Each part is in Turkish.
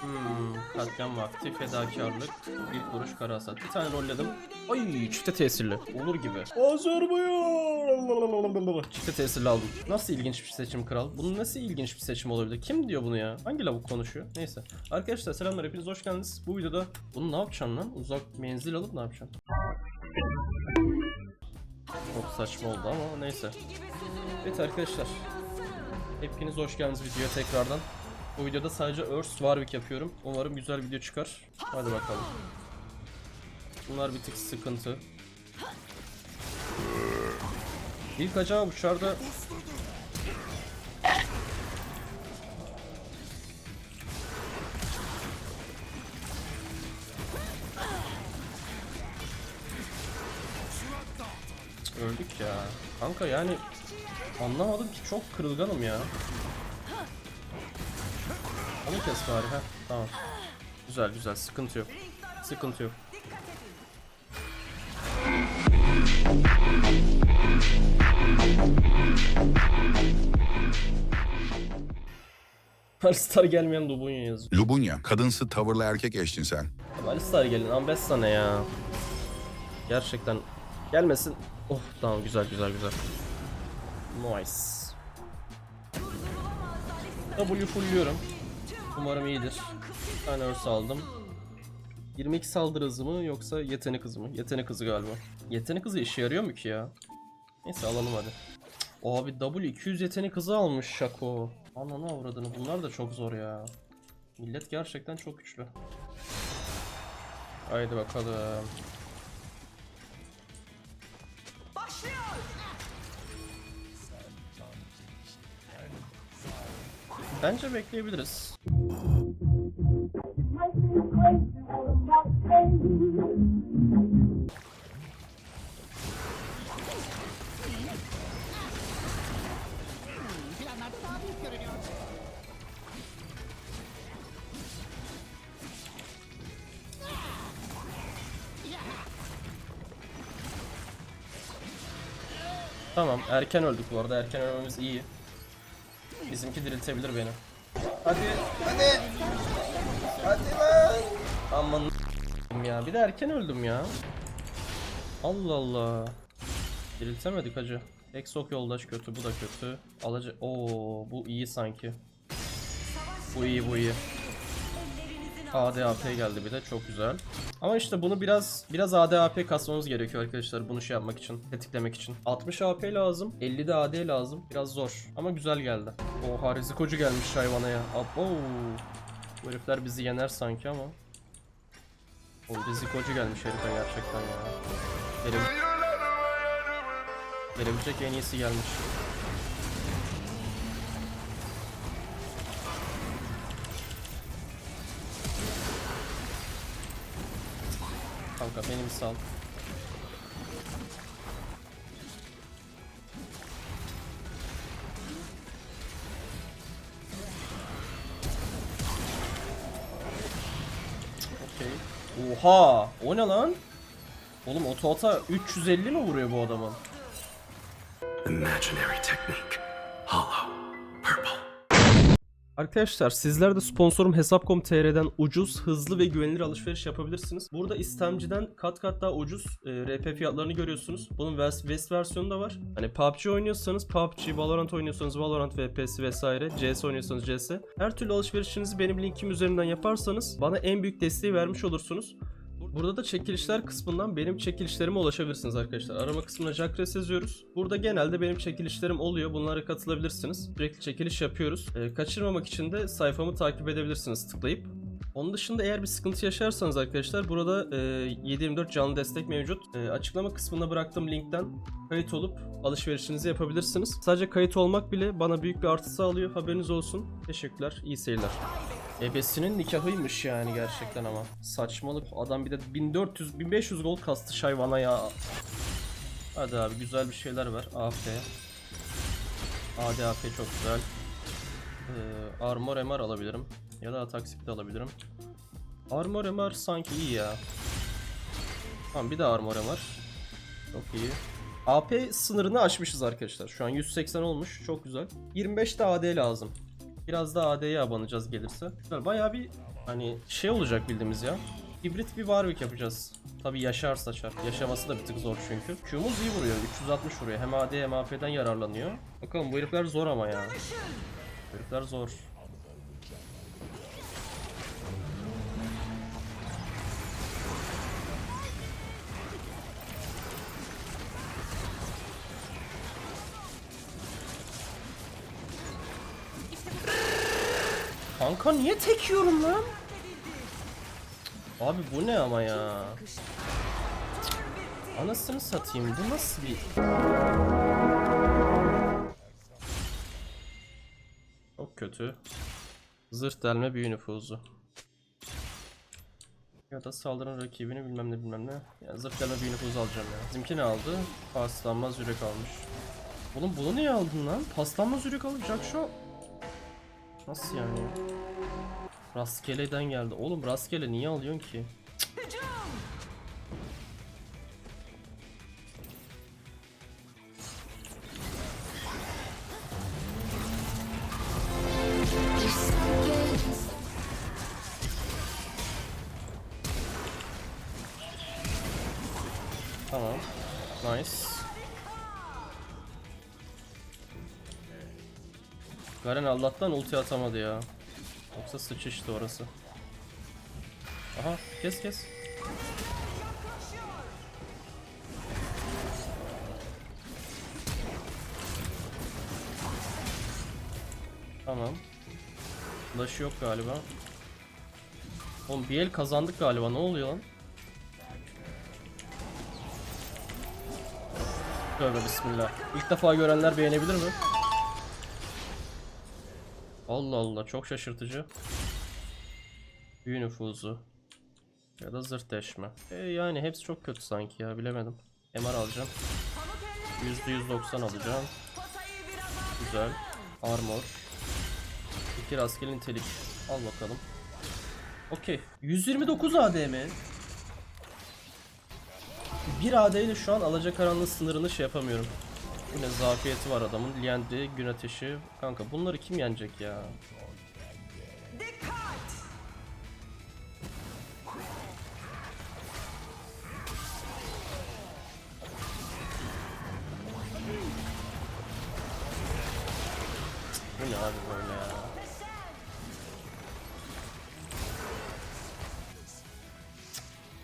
Hmm, katliam vakti, fedakarlık, ilk vuruş, kara hasat. Bir tane rolledim. Ay çifte tesirli. Olur gibi. Azerbaycan. Çifte tesirli aldım. Nasıl ilginç bir seçim kral? Bunun nasıl ilginç bir seçim olabilir? Kim diyor bunu ya? Hangi lavuk konuşuyor? Neyse. Arkadaşlar selamlar hepiniz hoş geldiniz. Bu videoda bunu ne yapacaksın lan? Uzak menzil alıp ne yapacaksın? Çok saçma oldu ama neyse. Evet arkadaşlar. Hepiniz hoş geldiniz videoya tekrardan. Bu videoda sadece Earth Warwick yapıyorum. Umarım güzel video çıkar. Hadi bakalım. Bunlar bir tık sıkıntı. İlk acaba uçarda Öldük ya. Kanka yani anlamadım ki çok kırılganım ya. Onu kes bari ha. Tamam. Güzel güzel sıkıntı yok. Sıkıntı yok. Alistar gelmeyen Dubunya yazıyor. Lubunya, kadınsı tavırlı erkek eşcinsel. Ama Alistar gelin. Ambessa ne ya? Gerçekten gelmesin. Oh tamam güzel güzel güzel. Nice. W fullüyorum. Umarım iyidir. Bir tane örs aldım. 22 saldırı hızı mı yoksa yetenek hızı mı? Yetenek hızı galiba. Yetenek hızı işe yarıyor mu ki ya? Neyse alalım hadi. Abi W 200 yetenek hızı almış Şako. Ananı avradını bunlar da çok zor ya. Millet gerçekten çok güçlü. Haydi bakalım. Bence bekleyebiliriz. Planlarda daha büyük görünüyor. Tamam erken öldük bu arada erken ölmemiz iyi. Bizimki diriltebilir beni. Hadi hadi. Hadi lan. Aman ya bir de erken öldüm ya. Allah Allah. Diriltemedik hacı. Exok yoldaş kötü bu da kötü. Alıcı Oo bu iyi sanki. Bu iyi bu iyi. ADAP geldi bir de çok güzel. Ama işte bunu biraz biraz ADAP kasmamız gerekiyor arkadaşlar bunu şey yapmak için, tetiklemek için. 60 AP lazım, 50 de AD lazım. Biraz zor ama güzel geldi. Oha rizikocu gelmiş hayvana ya. Abo. Bu herifler bizi yener sanki ama. O rizikocu gelmiş herife gerçekten ya. Verim... Verebilecek en iyisi gelmiş. Kanka benim sal. Oha! O ne lan? Oğlum otoata 350 mi vuruyor bu adamın? Imaginary technique. Arkadaşlar sizler de sponsorum Hesap.com.tr'den ucuz, hızlı ve güvenilir alışveriş yapabilirsiniz. Burada istemciden kat kat daha ucuz e, RP fiyatlarını görüyorsunuz. Bunun West, West versiyonu da var. Hani PUBG oynuyorsanız PUBG, Valorant oynuyorsanız Valorant VPS vesaire, CS oynuyorsanız CS. Her türlü alışverişinizi benim linkim üzerinden yaparsanız bana en büyük desteği vermiş olursunuz. Burada da çekilişler kısmından benim çekilişlerime ulaşabilirsiniz arkadaşlar. Arama kısmına Jackres yazıyoruz. Burada genelde benim çekilişlerim oluyor. Bunlara katılabilirsiniz. Sürekli çekiliş yapıyoruz. Ee, kaçırmamak için de sayfamı takip edebilirsiniz tıklayıp. Onun dışında eğer bir sıkıntı yaşarsanız arkadaşlar burada e, 724 canlı destek mevcut. E, açıklama kısmına bıraktığım linkten kayıt olup alışverişinizi yapabilirsiniz. Sadece kayıt olmak bile bana büyük bir artı sağlıyor. Haberiniz olsun. Teşekkürler. İyi seyirler. Ebesinin nikahıymış yani gerçekten ama. Saçmalık. Adam bir de 1400 1500 gol kastı hayvana ya. Hadi abi güzel bir şeyler ver. AF. ADAP çok güzel. Ee, armor MR alabilirim. Ya da atak speed alabilirim. Armor MR sanki iyi ya. Tamam bir de armor MR. Çok iyi. AP sınırını aşmışız arkadaşlar. Şu an 180 olmuş. Çok güzel. 25 de AD lazım. Biraz da AD'ye abanacağız gelirse. Bayağı bir Hani şey olacak bildiğimiz ya. Hibrit bir Warwick yapacağız. Tabi yaşarsa çar. Yaşaması da bir tık zor çünkü. Q'muz iyi vuruyor. 360 vuruyor. Hem AD hem AP'den yararlanıyor. Bakalım bu herifler zor ama ya. Bu herifler zor. Kanka niye tek yiyorum lan? Abi bu ne ama ya? Anasını satayım bu nasıl bir... Çok kötü. Zırh delme büyü nüfuzu. Ya da saldırın rakibini bilmem ne bilmem ne. Ya zırh delme büyü nüfuzu alacağım ya. Bizimki ne aldı? Paslanmaz yürek almış. Oğlum bunu niye aldın lan? Paslanmaz yürek alacak şu. Nasıl yani? Rastgele'den geldi. Oğlum rastgele niye alıyorsun ki? Tamam. Nice. Garen Allah'tan ulti atamadı ya. Yoksa sıçıştı orası. Aha kes kes. Tamam. Flash yok galiba. Oğlum bir el kazandık galiba ne oluyor lan? Tövbe bismillah. İlk defa görenler beğenebilir mi? Allah Allah çok şaşırtıcı. Büyü nüfuzu. Ya da zırh deşme. E yani hepsi çok kötü sanki ya bilemedim. MR alacağım. %190 alacağım. Güzel. Armor. İki rastgele nitelik. Al bakalım. Okey. 129 ADM. Bir AD ile şu an alacakaranlığı sınırını şey yapamıyorum. Yine zafiyeti var adamın. Liendry, gün ateşi. Kanka bunları kim yenecek ya? Bu ne abi böyle ya?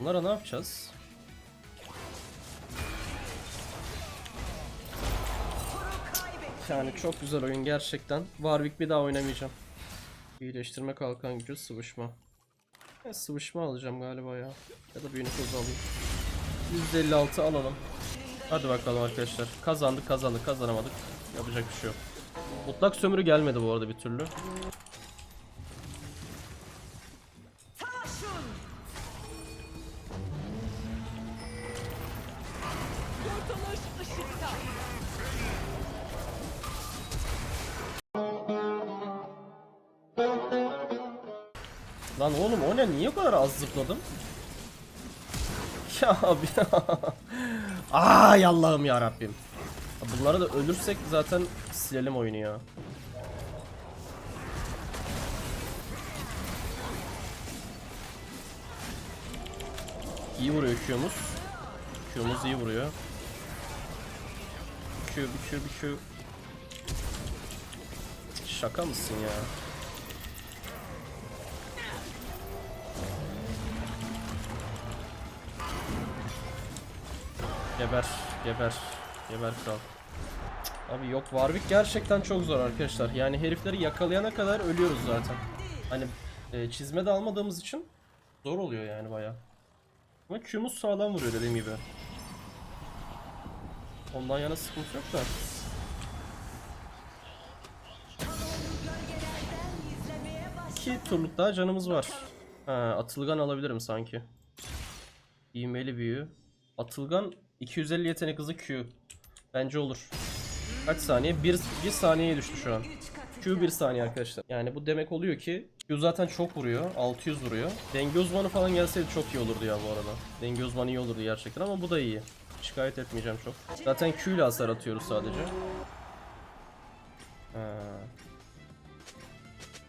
Bunlara ne yapacağız? Yani çok güzel oyun gerçekten. Warwick bir daha oynamayacağım. İyileştirme kalkan gücü sıvışma. Ya sıvışma alacağım galiba ya. Ya da büyü nüfuzu alayım. 156 alalım. Hadi bakalım arkadaşlar. Kazandık kazandık kazanamadık. Yapacak bir şey yok. Mutlak sömürü gelmedi bu arada bir türlü. Kadar az zıpladım? Ya abi Ay Allah'ım ya Rabbim. Bunlara da ölürsek zaten silelim oyunu ya. İyi vuruyor Q'muz. Q'muz iyi vuruyor. Q, bir Q, bir Q. Şaka mısın ya? Geber, geber, geber kral. Abi yok Warwick gerçekten çok zor arkadaşlar. Yani herifleri yakalayana kadar ölüyoruz zaten. Hani e, çizme de almadığımız için zor oluyor yani baya. Ama Q'muz sağlam vuruyor dediğim gibi. Ondan yana sıkıntı yok da. İki turluk daha canımız var. Ha, atılgan alabilirim sanki. İğmeli büyü. Atılgan 250 yetenek hızı Q. Bence olur. Kaç saniye? 1 1 saniyeye düştü şu an. Q 1 saniye arkadaşlar. Yani bu demek oluyor ki Q zaten çok vuruyor. 600 vuruyor. Denge uzmanı falan gelseydi çok iyi olurdu ya bu arada. Denge uzmanı iyi olurdu gerçekten ama bu da iyi. Şikayet etmeyeceğim çok. Zaten Q ile hasar atıyoruz sadece. Ha.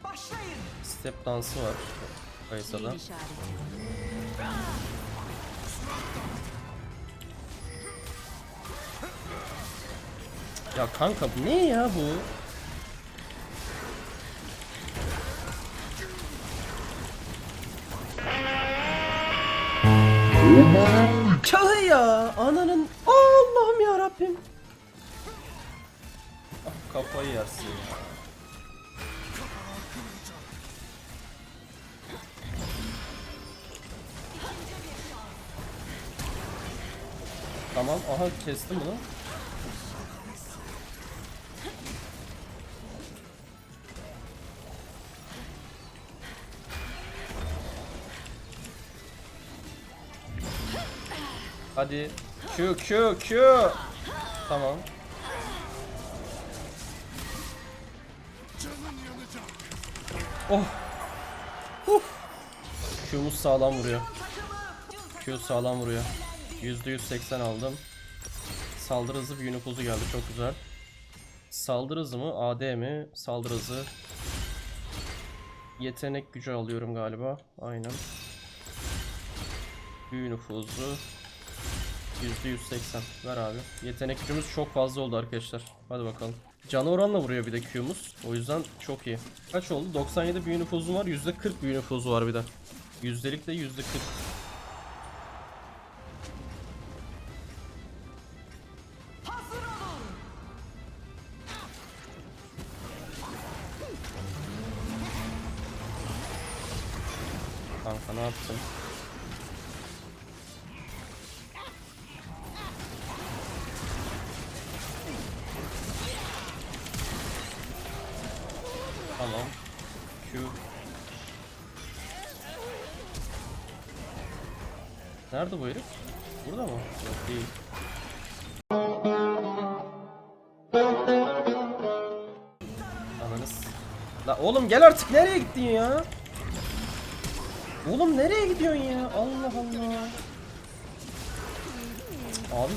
Başlayın. Step dansı var. Kayısa'da. Ya kanka bu ne ya bu? Kahı ya ananın Allah'ım ya Rabbim. Ah, kafayı yersin. Tamam aha kestim bunu. Hadi. Q Q Q. Tamam. Oh. Huh. Q'muz sağlam vuruyor. Q sağlam vuruyor. %180 aldım. Saldırı hızı büyü nüfuzu geldi çok güzel. Saldırı hızı mı? AD mi? Saldırı hızı. Yetenek gücü alıyorum galiba. Aynen. Büyü nüfuzu. %180. Ver abi. Yetenek gücümüz çok fazla oldu arkadaşlar. Hadi bakalım. Canı oranla vuruyor bir de Q'muz. O yüzden çok iyi. Kaç oldu? 97 büyü nüfuzu var. %40 büyü nüfuzu var bir de. Yüzdelik de %40. Nerede bu herif? Burada mı? Yok değil. Ananız. La oğlum gel artık nereye gittin ya? Oğlum nereye gidiyorsun ya? Allah Allah. Abi.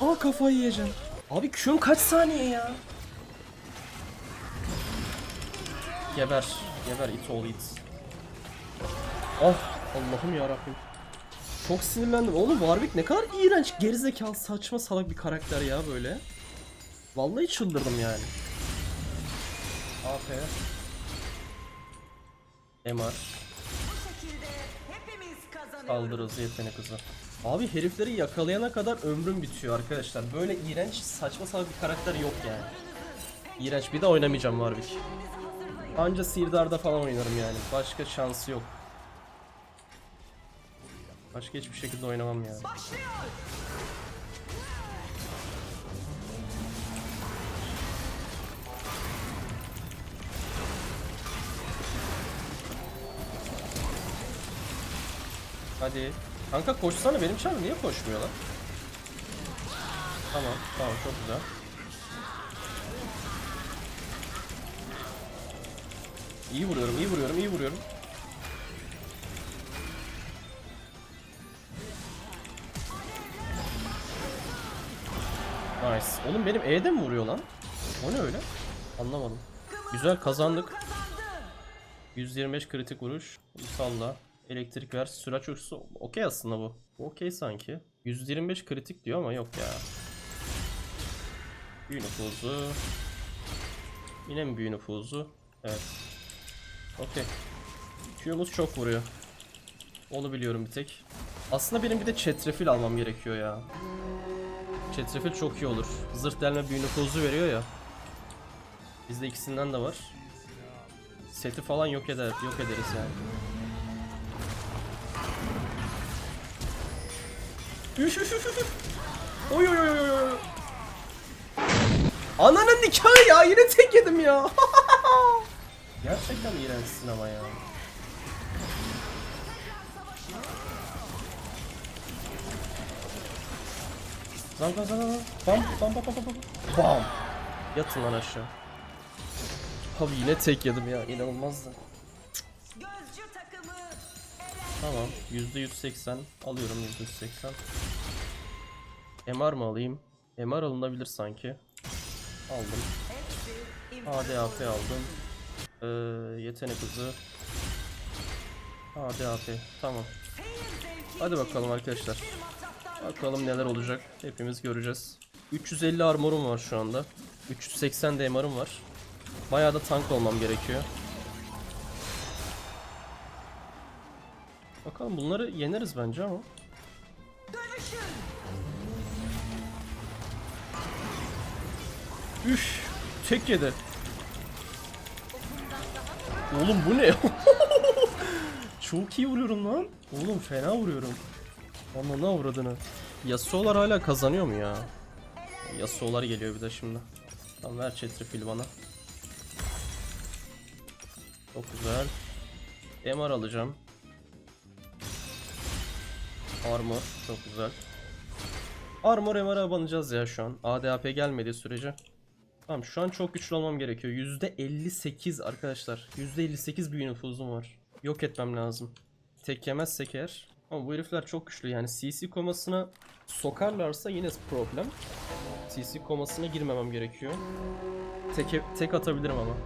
Aa kafayı yiyeceğim. Abi Q'm kaç saniye ya? Geber. Geber it all it. Oh Allah'ım ya Rabbim. Çok sinirlendim. Oğlum Warwick ne kadar iğrenç, gerizekalı, saçma salak bir karakter ya böyle. Vallahi çıldırdım yani. AP. MR. Saldırı hızı, yetenek hızı. Abi herifleri yakalayana kadar ömrüm bitiyor arkadaşlar. Böyle iğrenç, saçma salak bir karakter yok yani. İğrenç bir de oynamayacağım Warwick. Anca Sirdar'da falan oynarım yani. Başka şansı yok. Başka hiçbir şekilde oynamam yani. Hadi. Kanka koşsana benim çar niye koşmuyor lan? Tamam, tamam çok güzel. İyi vuruyorum, iyi vuruyorum, iyi vuruyorum. Nice. Oğlum benim E'de mi vuruyor lan? O ne öyle? Anlamadım. Güzel kazandık. 125 kritik vuruş. Salla. Elektrik ver. Süraç uçusu. Okey aslında. Bu Okey sanki. 125 kritik diyor ama yok ya. Büyü nüfuzu. Yine mi büyü nüfuzu? Evet. Okey. Q'muz çok vuruyor. Onu biliyorum bir tek. Aslında benim bir de çetrefil almam gerekiyor ya. Çetrefil çok iyi olur. Zırt delme büyü nüfuzu veriyor ya. Bizde ikisinden de var. Seti falan yok eder, yok ederiz yani. Üf üf üf üf. Oy oy oy oy. Ananın nikahı ya yine tek yedim ya. Gerçekten iğrençsin ama ya. Zang zang zang zang. Bam bam bam bam bam. Bam. Yatın lan aşağı. Abi yine tek yedim ya inanılmaz da. Gözcü takımı Tamam %180 alıyorum %180. MR mı alayım? MR alınabilir sanki. Aldım. ADAP aldım. Ee, yetenek hızı. ADAP. Tamam. seyir zevki Hadi bakalım arkadaşlar. Bakalım neler olacak. Hepimiz göreceğiz. 350 armorum var şu anda. 380 de MR'ım var. Bayağı da tank olmam gerekiyor. Bakalım bunları yeneriz bence ama. Üf, tek yedi. Oğlum bu ne? Çok iyi vuruyorum lan. Oğlum fena vuruyorum. Ama ne avradını. Yasuo'lar hala kazanıyor mu ya? Yasuo'lar geliyor bir de şimdi. Tamam ver Chetrifil bana. Çok güzel. MR alacağım. Armor çok güzel. Armor MR'a abanacağız ya şu an. ADAP gelmediği sürece. Tamam şu an çok güçlü olmam gerekiyor. %58 arkadaşlar. %58 büyü nüfuzum var. Yok etmem lazım. Tek yemezsek eğer. Ama bu herifler çok güçlü yani CC komasına sokarlarsa yine problem. CC komasına girmemem gerekiyor. Tek, tek atabilirim ama.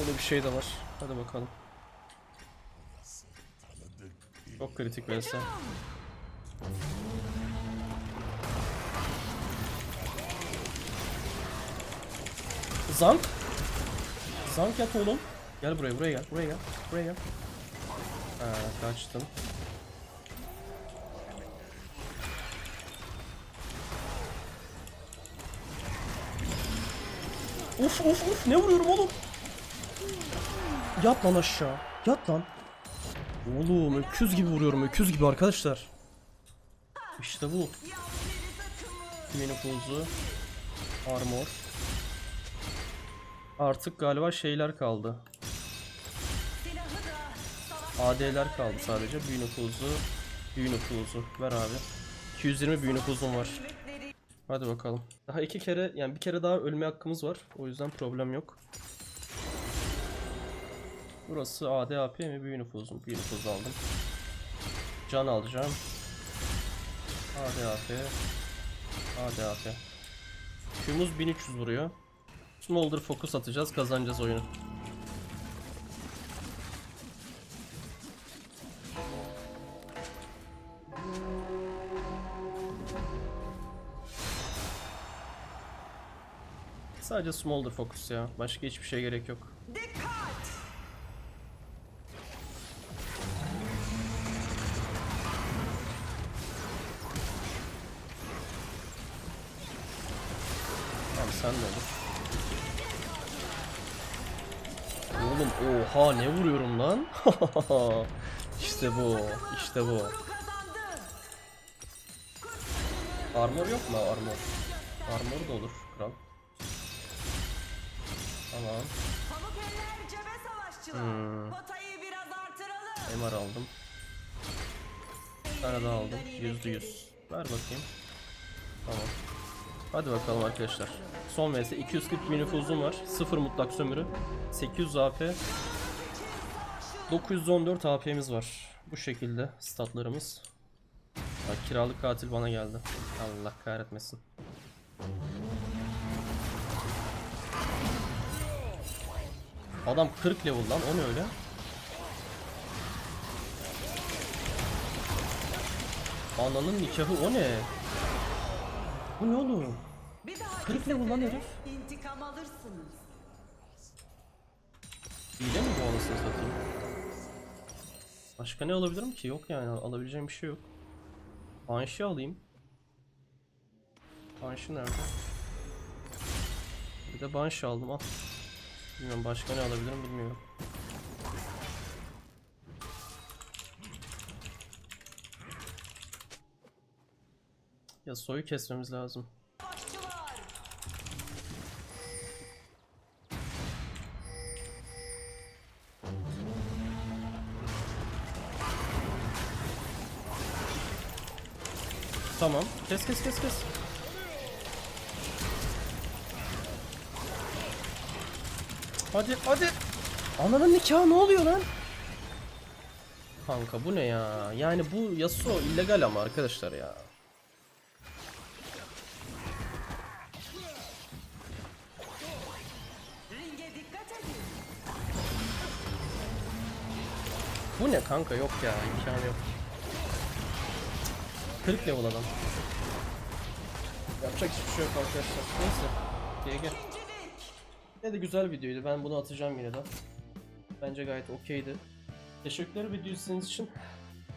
Öyle bir şey de var. Hadi bakalım. Çok kritik vs. Zank. Zank yap oğlum. Gel buraya buraya gel buraya gel buraya gel. Ha kaçtım. Uf uf uf ne vuruyorum oğlum? Yat lan aşağı. Yat lan. Oğlum öküz gibi vuruyorum öküz gibi arkadaşlar. İşte bu. Mini pulzu. Armor. Artık galiba şeyler kaldı. AD'ler kaldı sadece. Büyü nüfuzu. Büyü nüfuzu. Ver abi. 220 büyü nüfuzum var. Hadi bakalım. Daha iki kere yani bir kere daha ölme hakkımız var. O yüzden problem yok. Burası ADAP mi büyü nüfuzum? Büyü nüfuzu aldım. Can alacağım. ADAP. ADAP. Q'muz 1300 vuruyor. Smolder fokus atacağız kazanacağız oyunu. Sadece Smolder fokus ya. Başka hiçbir şey gerek yok. Dikkat. Oha ne vuruyorum lan? işte bu. işte bu. Armor yok mu armor? Armor da olur kral. Tamam. Hmm. MR aldım. Bir daha aldım. Yüzde yüz. Ver bakayım. Tamam. Hadi bakalım arkadaşlar. Son vs 240 bin nüfuzum var. 0 mutlak sömürü. 800 AP. 914 AP'miz var. Bu şekilde statlarımız. Bak kiralık katil bana geldi. Allah kahretmesin. Adam 40 level lan o ne öyle? Ananın nikahı o ne? Bu ne oğlum? Bir daha 40 level lan herif. intikam alırsınız. Hile mi bu anasını satayım? Başka ne alabilirim ki? Yok yani alabileceğim bir şey yok. Banshee alayım. Banshee nerede? Bir de Banshee aldım al. Bilmiyorum başka ne alabilirim bilmiyorum. Ya soyu kesmemiz lazım. Tamam. Kes kes kes kes. Hadi hadi. Ananın nikahı ne oluyor lan? Kanka bu ne ya? Yani bu Yasuo illegal ama arkadaşlar ya. Bu ne kanka yok ya imkanı yok. 40 level adam. Yapacak hiçbir şey yok arkadaşlar. Neyse. GG. Ne de güzel videoydu. Ben bunu atacağım yine de. Bence gayet okeydi. Teşekkürler video izlediğiniz için.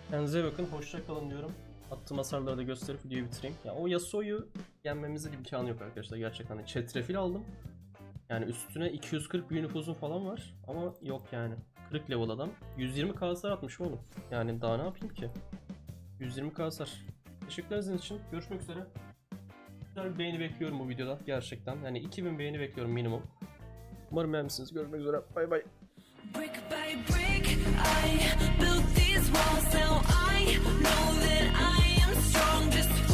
Kendinize bakın. Hoşça kalın diyorum. Attığım hasarları da gösterip videoyu bitireyim. Ya o Yasuo'yu yenmemizin imkanı yok arkadaşlar. Gerçekten hani çetrefil aldım. Yani üstüne 240 büyü nüfuzum falan var. Ama yok yani. 40 level adam. 120 kasar atmış oğlum. Yani daha ne yapayım ki? 120 kasar. Teşekkürler için. Görüşmek üzere. Güzel beğeni bekliyorum bu videoda gerçekten. Yani 2000 beğeni bekliyorum minimum. Umarım beğenmişsiniz. Görüşmek üzere. Bay bay. Brick by brick, I built these walls. Now I know that I am strong. Just